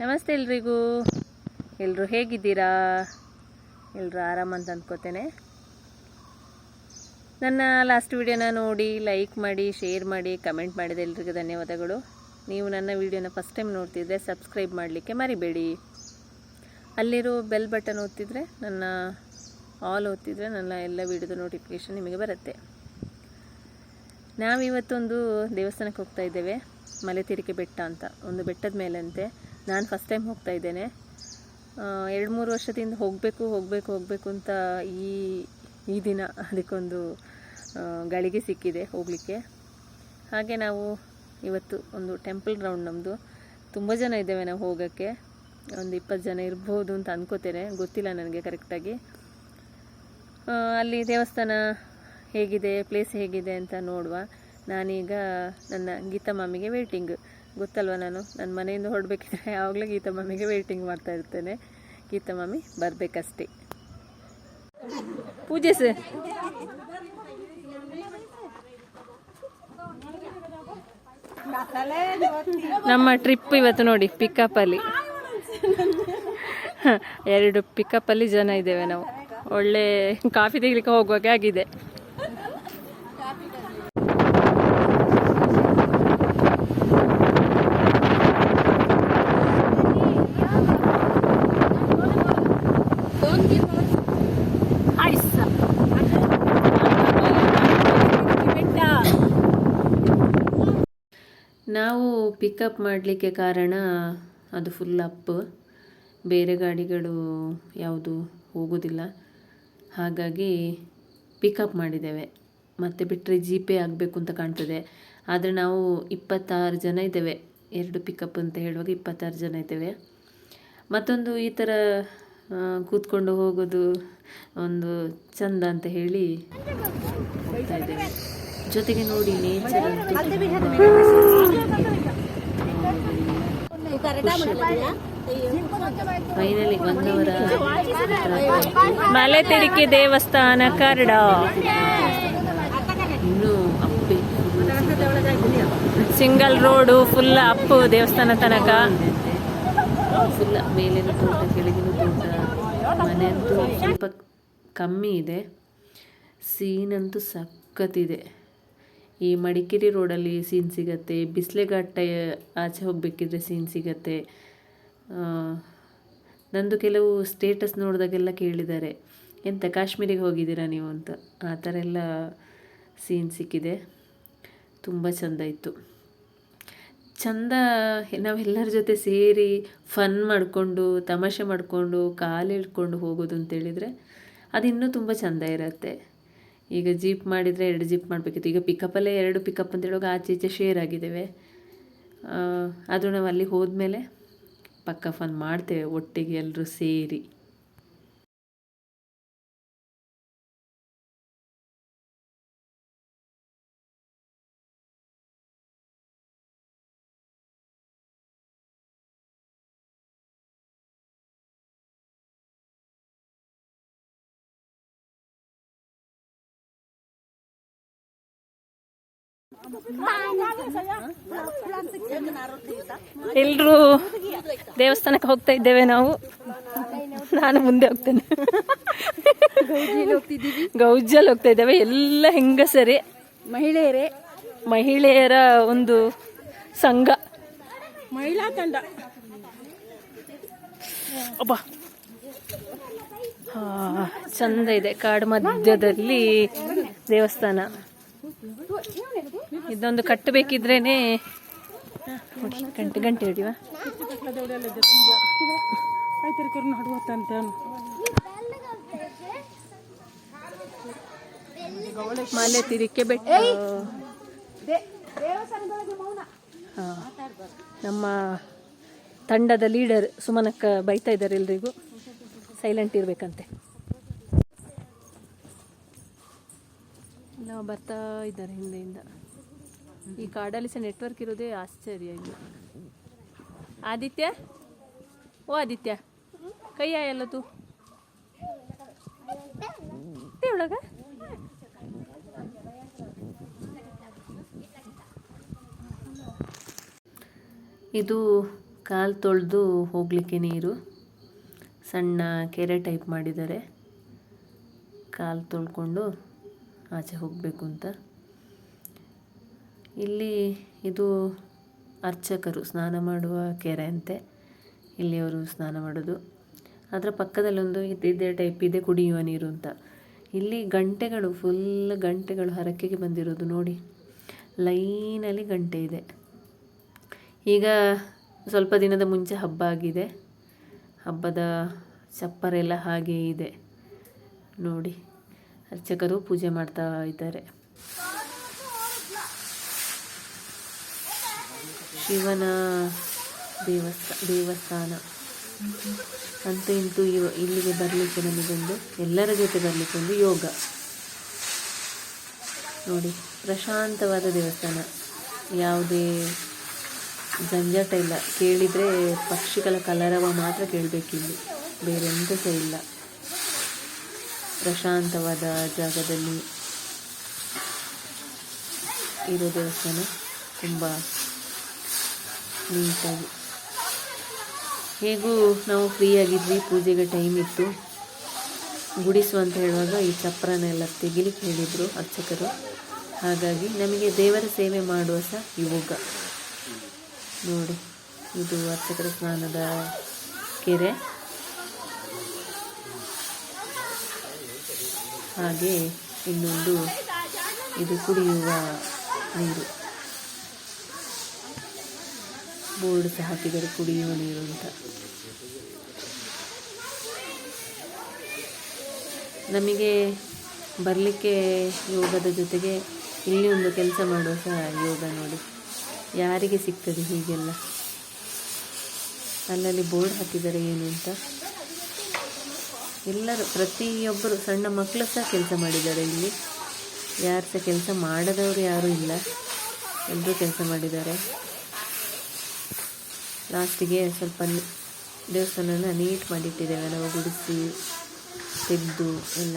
ನಮಸ್ತೆ ಎಲ್ರಿಗೂ. ಎಲ್ಲರೂ ಹೇಗಿದ್ದೀರಾ? ಎಲ್ಲರೂ ಆರಾಮಂತ ಅಂದ್ಕೋತೇನೆ ನನ್ನ ಲಾಸ್ಟ್ ವಿಡಿಯೋನ ನೋಡಿ ಲೈಕ್ ಮಾಡಿ ಶೇರ್ ಮಾಡಿ ಕಮೆಂಟ್ ಮಾಡಿದ ಎಲ್ರಿಗೂ ಧನ್ಯವಾದಗಳು. ನೀವು ನನ್ನ ವಿಡಿಯೋನ ಫಸ್ಟ್ ಟೈಮ್ ನೋಡ್ತಿದ್ರೆ ಸಬ್ಸ್ಕ್ರೈಬ್ ಮಾಡಲಿಕ್ಕೆ ಮರಿಬೇಡಿ. ಅಲ್ಲಿರೋ ಬೆಲ್ ಬಟನ್ ಒತ್ತಿದ್ರೆ, ನನ್ನ ಆಲ್ ಒತ್ತಿದ್ರೆ ನನ್ನ ಎಲ್ಲ ವಿಡಿಯೋದ ನೋಟಿಫಿಕೇಷನ್ ನಿಮಗೆ ಬರುತ್ತೆ. ನಾವಿವತ್ತೊಂದು ದೇವಸ್ಥಾನಕ್ಕೆ ಹೋಗ್ತಾ ಇದ್ದೇವೆ. ಮಲೆತಿರಿಕೆ ಬೆಟ್ಟ ಅಂತ. ಒಂದು ಬೆಟ್ಟದ ಮೇಲಂತೆ. ನಾನು ಫಸ್ಟ್ ಟೈಮ್ ಹೋಗ್ತಾ ಇದ್ದೇನೆ. ಎರಡು ಮೂರು ವರ್ಷದಿಂದ ಹೋಗಬೇಕು ಹೋಗಬೇಕು ಹೋಗಬೇಕು ಅಂತ ಈ ಈ ದಿನ ಅದಕ್ಕೊಂದು ಗಳಿಗೆ ಸಿಕ್ಕಿದೆ ಹೋಗಲಿಕ್ಕೆ. ಹಾಗೆ ನಾವು ಇವತ್ತು ಒಂದು ಟೆಂಪಲ್ ಗ್ರೌಂಡ್ ನಮ್ಮದು ತುಂಬ ಜನ ಇದ್ದೇವೆ ನಾವು ಹೋಗೋಕ್ಕೆ. ಒಂದು ಇಪ್ಪತ್ತು ಜನ ಇರ್ಬೋದು ಅಂತ ಅಂದ್ಕೋತೇನೆ ಗೊತ್ತಿಲ್ಲ ನನಗೆ ಕರೆಕ್ಟಾಗಿ ಅಲ್ಲಿ ದೇವಸ್ಥಾನ ಹೇಗಿದೆ ಪ್ಲೇಸ್ ಹೇಗಿದೆ ಅಂತ ನೋಡುವ. ನಾನೀಗ ನನ್ನ ಗೀತಾ ಮಾಮಿಗೆ ವೇಟಿಂಗ್ ಗೊತ್ತಲ್ವ ನಾನು? ನನ್ನ ಮನೆಯಿಂದ ಹೊರಡ್ಬೇಕಿದ್ರೆ ಯಾವಾಗಲೂ ಗೀತಾ ಮಮ್ಮಿಗೆ ವೇಟಿಂಗ್ ಮಾಡ್ತಾ ಇರ್ತೇನೆ. ಗೀತಾ ಮಮ್ಮಿ ಬರಬೇಕಷ್ಟೇ. ಪೂಜೆ ಸರ್. ನಮ್ಮ ಟ್ರಿಪ್ ಇವತ್ತು ನೋಡಿ ಪಿಕಪ್ಪಲ್ಲಿ ಎರಡು ಪಿಕಪ್ಪಲ್ಲಿ ಜನ ಇದ್ದೇವೆ ನಾವು. ಒಳ್ಳೆ ಕಾಫಿ ತೆಗಿಲಿಕ್ಕೆ ಹೋಗುವಾಗೆ ಆಗಿದೆ ನಾವು ಪಿಕಪ್ ಮಾಡಲಿಕ್ಕೆ ಕಾರಣ ಅದು ಫುಲ್ ಅಪ್ ಬೇರೆ ಗಾಡಿಗಳು ಯಾವುದು ಹೋಗೋದಿಲ್ಲ. ಹಾಗಾಗಿ ಪಿಕಪ್ ಮಾಡಿದ್ದೇವೆ. ಮತ್ತು ಬಿಟ್ಟರೆ ಜಿ ಪೇ ಆಗಬೇಕು ಅಂತ ಕಾಣ್ತದೆ. ಆದರೆ ನಾವು ಇಪ್ಪತ್ತಾರು ಜನ ಇದ್ದೇವೆ. ಎರಡು ಪಿಕಪ್ ಅಂತ ಹೇಳುವಾಗ ಇಪ್ಪತ್ತಾರು ಜನ ಇದ್ದೇವೆ. ಮತ್ತೊಂದು ಈ ಥರ ಕೂತ್ಕೊಂಡು ಹೋಗೋದು ಒಂದು ಚಂದ ಅಂತ ಹೇಳಿ ಹೋಗ್ತಾ ಇದ್ದೇವೆ. ಜೊತೆಗೆ ನೋಡಿ ನೇಚರ್ ಫೈನಲಿ ಬಂದವರ ಅವರ್ ಮಲೆ ತಿರುಕಿ ದೇವಸ್ಥಾನ ಕರಡ. ಇನ್ನು ಅಪ್ಪಿ. ಸಿಂಗಲ್ ರೋಡು ಫುಲ್ ಅಪ್ಪು ದೇವಸ್ಥಾನ ತನಕ. ಫುಲ್ ಮೇಲಿನ ತೋಟ ಕೆಳಗಿನ ತೋಟ ಮನೆ ಅಂತೂ ಸ್ವಲ್ಪ ಕಮ್ಮಿ ಇದೆ. ಸೀನ್ ಅಂತೂ ಸಖತ್ತಿದೆ ಈ ಮಡಿಕೇರಿ ರೋಡಲ್ಲಿ ಸೀನ್ ಸಿಗತ್ತೆ ಬಿಸ್ಲೆಘಾಟ ಆಚೆ ಹೋಗಬೇಕಿದ್ರೆ ಸೀನ್ ಸಿಗತ್ತೆ. ನಂದು ಕೆಲವು ಸ್ಟೇಟಸ್ ನೋಡಿದಾಗೆಲ್ಲ ಕೇಳಿದ್ದಾರೆ. ಎಂತ, ಕಾಶ್ಮೀರಿಗೆ ಹೋಗಿದ್ದೀರಾ ನೀವು ಅಂತ? ಆ ಥರ ಎಲ್ಲ ಸೀನ್ ಸಿಕ್ಕಿದೆ. ತುಂಬ ಚೆಂದ ಇತ್ತು. ಚಂದ, ನಾವೆಲ್ಲರ ಜೊತೆ ಸೇರಿ ಫನ್ ಮಾಡಿಕೊಂಡು, ತಮಾಷೆ ಮಾಡಿಕೊಂಡು, ಕಾಲು ಇಟ್ಕೊಂಡು ಹೋಗೋದು ಅಂತೇಳಿದರೆ ಅದು ಇನ್ನೂ ತುಂಬ ಚೆಂದ ಇರುತ್ತೆ. ಈಗ ಜೀಪ್ ಮಾಡಿದರೆ ಎರಡು ಜೀಪ್ ಮಾಡಬೇಕಿತ್ತು. ಈಗ ಪಿಕಪ್ಪಲ್ಲೇ ಎರಡು ಪಿಕಪ್ ಅಂತ ಹೇಳುವಾಗ ಆಚೆ ಈಚೆ ಶೇರ್ ಆಗಿದ್ದೇವೆ. ಆದರೂ ನಾವು ಅಲ್ಲಿ ಹೋದ್ಮೇಲೆ ಪಕ್ಕ ಫನ್ ಮಾಡ್ತೇವೆ ಒಟ್ಟಿಗೆ ಎಲ್ಲರೂ ಸೇರಿ. ಎಲ್ರೂ ದೇವಸ್ಥಾನಕ್ಕೆ ಹೋಗ್ತಾ ಇದ್ದೇವೆ ನಾವು. ನಾನು ಮುಂದೆ ಹೋಗ್ತೇನೆ. ಗೌಜಲ್ಲಿ ಹೋಗ್ತಾ ಇದ್ದೇವೆ. ಎಲ್ಲ ಹೆಂಗಸರೇ. ಮಹಿಳೆಯರೇ. ಮಹಿಳೆಯರ ಒಂದು ಸಂಘ. ಮಹಿಳಾ ತಂಡ. ಅಬ್ಬ. ಹಾ, ಚಂದ ಇದೆ. ಕಾಡು ಮಧ್ಯದಲ್ಲಿ ದೇವಸ್ಥಾನ. ಇದೊಂದು ಕಟ್ಟಬೇಕಿದ್ರೇನೆ ಗಂಟೆ ಗಂಟೆ ಹಿಡಿಯುವ. ಮಲೆ ತಿರಿಕೆ ಬೆಟ್ಟ. ನಮ್ಮ ತಂಡದ ಲೀಡರ್ ಸುಮನಕ್ಕ ಬೈತಾ ಇದ್ದಾರೆ ಎಲ್ರಿಗೂ. ಸೈಲೆಂಟ್ ಇರ್ಬೇಕಂತೆ. ನಾವು ಬರ್ತಾ ಇದ್ದಾರೆ ಹಿಂದೆಯಿಂದ. ಈ ಕಾಡಲ್ಲಿ ಸಹ ನೆಟ್ವರ್ಕ್ ಇರೋದೇ ಆಶ್ಚರ್ಯ ಇಲ್ಲಿ ಆದಿತ್ಯ? ಓ, ಆದಿತ್ಯ. ಕೈಯ ಆಯಲ್ಲ ತೂ. ಇದು ಕಾಲು ತೊಳೆದು ಹೋಗಲಿಕ್ಕೆ ನೀರು. ಸಣ್ಣ ಕೆರೆ ಟೈಪ್ ಮಾಡಿದ್ದಾರೆ. ಕಾಲು ತೊಳ್ಕೊಂಡು ಆಚೆ ಹೋಗಬೇಕು ಅಂತ. ಇಲ್ಲಿ ಇದು ಅರ್ಚಕರು ಸ್ನಾನ ಮಾಡುವ ಕೆರೆ ಅಂತೆ. ಇಲ್ಲಿ ಅವರು ಸ್ನಾನ ಮಾಡೋದು. ಅದರ ಪಕ್ಕದಲ್ಲೊಂದು ಒಂದು ಇದೇ ಟೈಪ್ ಇದೆ, ಕುಡಿಯುವ ನೀರು ಅಂತ. ಇಲ್ಲಿ ಗಂಟೆಗಳು ಫುಲ್ ಗಂಟೆಗಳು ಹರಕೆಗೆ ಬಂದಿರೋದು ನೋಡಿ. ಲೈನಲ್ಲಿ ಗಂಟೆ ಇದೆ. ಈಗ ಸ್ವಲ್ಪ ದಿನದ ಮುಂಚೆ ಹಬ್ಬ ಆಗಿದೆ. ಹಬ್ಬದ ಚಪ್ಪರೆಲ್ಲ ಹಾಗೆ ಇದೆ. ನೋಡಿ, ಅರ್ಚಕರು ಪೂಜೆ ಮಾಡ್ತಾ ಇದ್ದಾರೆ. ಶಿವನ ದೇವಸ್ಥಾನ ದೇವಸ್ಥಾನ. ಅಂತೂ ಇಂತೂ ಇವ, ಇಲ್ಲಿಗೆ ಬರಲಿಕ್ಕೆ ನಮಗೊಂದು, ಎಲ್ಲರ ಜೊತೆ ಬರಲಿಕ್ಕೆ ಯೋಗ. ನೋಡಿ, ಪ್ರಶಾಂತವಾದ ದೇವಸ್ಥಾನ. ಯಾವುದೇ ಜಂಜಾಟ ಇಲ್ಲ. ಕೇಳಿದರೆ ಪಕ್ಷಿಗಳ ಕಲರವ ಮಾತ್ರ ಕೇಳಬೇಕಿಲ್ಲಿ ಬೇರೆ ಎಂತ ಸಹ ಇಲ್ಲ. ಪ್ರಶಾಂತವಾದ ಜಾಗದಲ್ಲಿ ಇರೋ ದೇವಸ್ಥಾನ ತುಂಬ ನೀಟಾಗಿ ಹೇಗೂ ನಾವು ಫ್ರೀ ಆಗಿದ್ವಿ ಪೂಜೆಗೆ ಟೈಮ್ ಇತ್ತು. ಗುಡಿಸು ಅಂತ ಹೇಳುವಾಗ ಈ ಚಪ್ರನೆಲ್ಲ ತೆಗಿಲಿಕ್ಕೆ ಹೇಳಿದರು ಅರ್ಚಕರು. ಹಾಗಾಗಿ ನಮಗೆ ದೇವರ ಸೇವೆ ಮಾಡುವ ಸಹ ಯೋಗ. ನೋಡಿ, ಇದು ಅರ್ಚಕರ ಸ್ನಾನದ ಕೆರೆ. ಹಾಗೆ ಇನ್ನೊಂದು, ಇದು ಕುಡಿಯುವ ನೀರು. ಬೋರ್ಡ್ ಸಹ ಹಾಕಿದ್ದಾರೆ, ಕುಡಿಯುವ ನೀರು ಅಂತ. ನಮಗೆ ಬರಲಿಕ್ಕೆ ಯೋಗದ ಜೊತೆಗೆ ಇಲ್ಲಿ ಒಂದು ಕೆಲಸ ಮಾಡುವ ಸಹ ಯೋಗ ನೋಡಿ. ಯಾರಿಗೆ ಸಿಗ್ತದೆ ಹೀಗೆಲ್ಲ? ಅಲ್ಲಲ್ಲಿ ಬೋರ್ಡ್ ಹಾಕಿದ್ದಾರೆ ಏನು ಅಂತ? ಎಲ್ಲರೂ, ಪ್ರತಿಯೊಬ್ಬರು ಸಣ್ಣ ಮಕ್ಕಳು ಸಹ ಕೆಲಸ ಮಾಡಿದ್ದಾರೆ ಇಲ್ಲಿ. ಯಾರು ಸಹ ಕೆಲಸ ಮಾಡದವರು ಯಾರೂ ಇಲ್ಲ. ಎಲ್ಲರೂ ಕೆಲಸ ಮಾಡಿದ್ದಾರೆ. ಲಾಸ್ಟಿಗೆ ಸ್ವಲ್ಪ ದೇವಸ್ಥಾನನ ನೀಟ್ ಮಾಡಿಟ್ಟಿದ್ದೇವೆ. ನಾವು ಗುಡಿಸಿ ತೆಗೆದು ಎಲ್ಲ.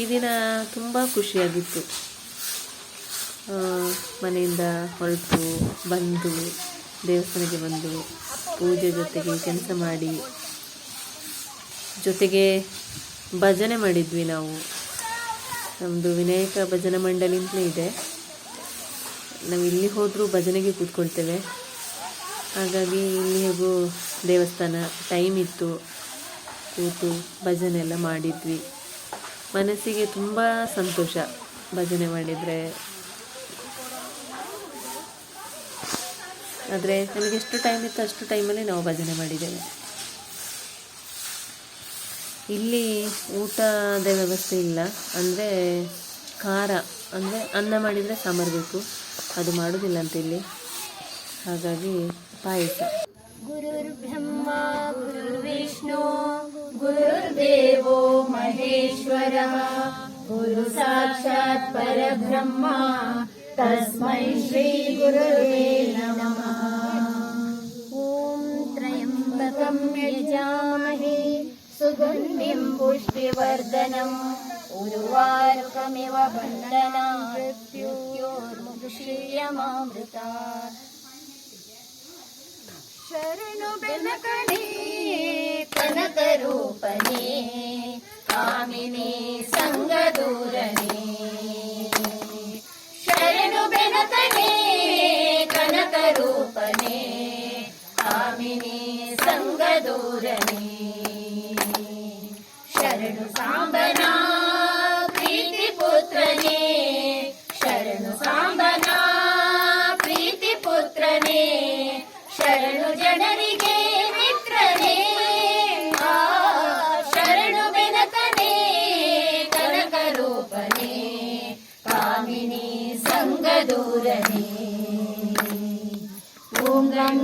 ಈ ದಿನ ತುಂಬ ಖುಷಿಯಾಗಿತ್ತು. ಮನೆಯಿಂದ ಹೊರಟು ಬಂದು ದೇವಸ್ಥಾನಕ್ಕೆ ಬಂದು ಪೂಜೆ ಜೊತೆಗೆ ಕೆಲಸ ಮಾಡಿ ಜೊತೆಗೆ ಭಜನೆ ಮಾಡಿದ್ವಿ ನಾವು. ನಮ್ಮದು ವಿನಾಯಕ ಭಜನಾ ಮಂಡಳಿ ಅಂತಲೇ ಇದೆ. ನಾವು ಇಲ್ಲಿ ಹೋದರೂ ಭಜನೆಗೆ ಕೂತ್ಕೊಳ್ತೇವೆ. ಹಾಗಾಗಿ ಇಲ್ಲಿ ಹೇಗೂ ದೇವಸ್ಥಾನ ಟೈಮ್ ಇತ್ತು. ಕೂತು ಭಜನೆ ಎಲ್ಲ ಮಾಡಿದ್ವಿ. ಮನಸ್ಸಿಗೆ ತುಂಬ ಸಂತೋಷ ಭಜನೆ ಮಾಡಿದರೆ. ಆದರೆ ನಮಗೆ ಎಷ್ಟು ಟೈಮ್ ಇತ್ತು ಅಷ್ಟು ಟೈಮಲ್ಲಿ ನಾವು ಭಜನೆ ಮಾಡಿದ್ದೇವೆ. ಇಲ್ಲಿ ಊಟದ ವ್ಯವಸ್ಥೆ ಇಲ್ಲ. ಅಂದರೆ ಖಾರ, ಅಂದರೆ ಅನ್ನ ಮಾಡಿದರೆ ಸಾಂಬಾರು ಬೇಕು. ಅದು ಮಾಡೋದಿಲ್ಲ ಅಂತ ಇಲ್ಲಿ. ಹಾಗಾಗಿ ಪಾಯಸ. ಗುರುರ್ ಬ್ರಹ್ಮ ಗುರುರ್ ವಿಷ್ಣು ಗುರುರ್ ದೇವೋ ಮಹೇಶ್ವರ, ಗುರು ಸಾಕ್ಷಾತ್ ಪರಬ್ರಹ್ಮ, ತಸ್ಮೈ ಶ್ರೀ ಗುರುವೇ ನಮಃ. ಓಂ ತ್ರಯಂಬಕಂ ಯಜಾಮಹೇ സുഗന്ധിം പുഷ്പിവർദ്ധനം ഉരുവാരുകമിവ ബന്ധനം മൃത്യുയോർമുക്ഷീയമാമൃത ശരണുബെനകണേ കനകരൂപണേ കാമിനേ സംഗദൂരണേ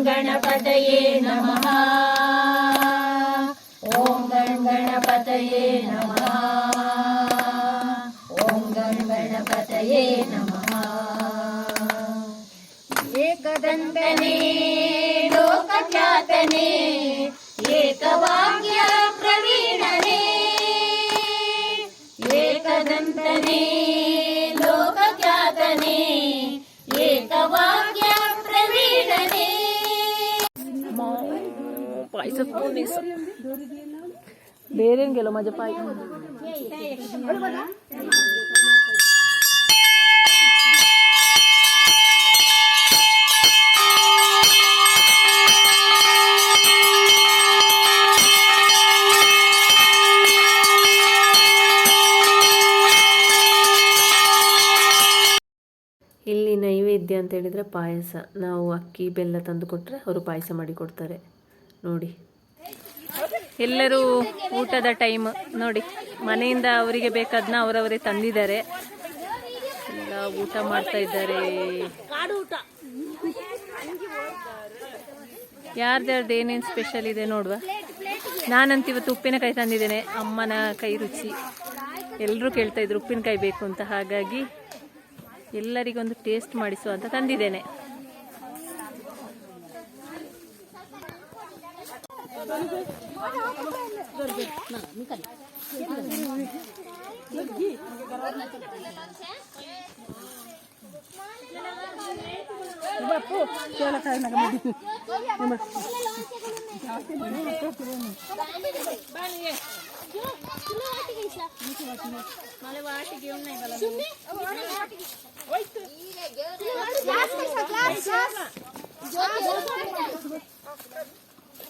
गणपतये नमः। ॐ गन् गणपतये नमः। ॐ गन् गणपतये नमः। एकदन्तने लोकख्यातने एकवाक्य प्रवीणने। एकदन्तने ಪಾಯಸ ಬೇರೇನ್ಗೆಲ್ಲ ಮಜಾ ಪಾಯ ಇಲ್ಲಿ ನೈವೇದ್ಯ ಅಂತ ಹೇಳಿದ್ರೆ ಪಾಯಸ. ನಾವು ಅಕ್ಕಿ ಬೆಲ್ಲ ತಂದು ಕೊಟ್ಟರೆ ಅವರು ಪಾಯಸ ಮಾಡಿ ಕೊಡ್ತಾರೆ. ನೋಡಿ. ಎಲ್ಲರೂ ಊಟದ ಟೈಮ್ ನೋಡಿ, ಮನೆಯಿಂದ ಅವರಿಗೆ ಬೇಕಾದ್ನ ಅವರವರೇ ತಂದಿದ್ದಾರೆ. ಎಲ್ಲ ಊಟ ಮಾಡ್ತಾ ಇದ್ದಾರೆ. ಯಾರ್ದ್ಯಾರ್ದು ಏನೇನು ಸ್ಪೆಷಲ್ ಇದೆ ನೋಡುವ? ನಾನಂತ ಇವತ್ತು ಉಪ್ಪಿನಕಾಯಿ ತಂದಿದ್ದೇನೆ. ಅಮ್ಮನ ಕೈ ರುಚಿ. ಎಲ್ಲರೂ ಕೇಳ್ತಾ ಇದ್ರು ಉಪ್ಪಿನಕಾಯಿ ಬೇಕು ಅಂತ. ಹಾಗಾಗಿ ಎಲ್ಲರಿಗೊಂದು ಟೇಸ್ಟ್ ಮಾಡಿಸುವ ಅಂತ ತಂದಿದ್ದೇನೆ. మళ్ళీ వాటికి ఉన్నాయి కదా గ్లాస్ గ్లాస్ గ్లాస్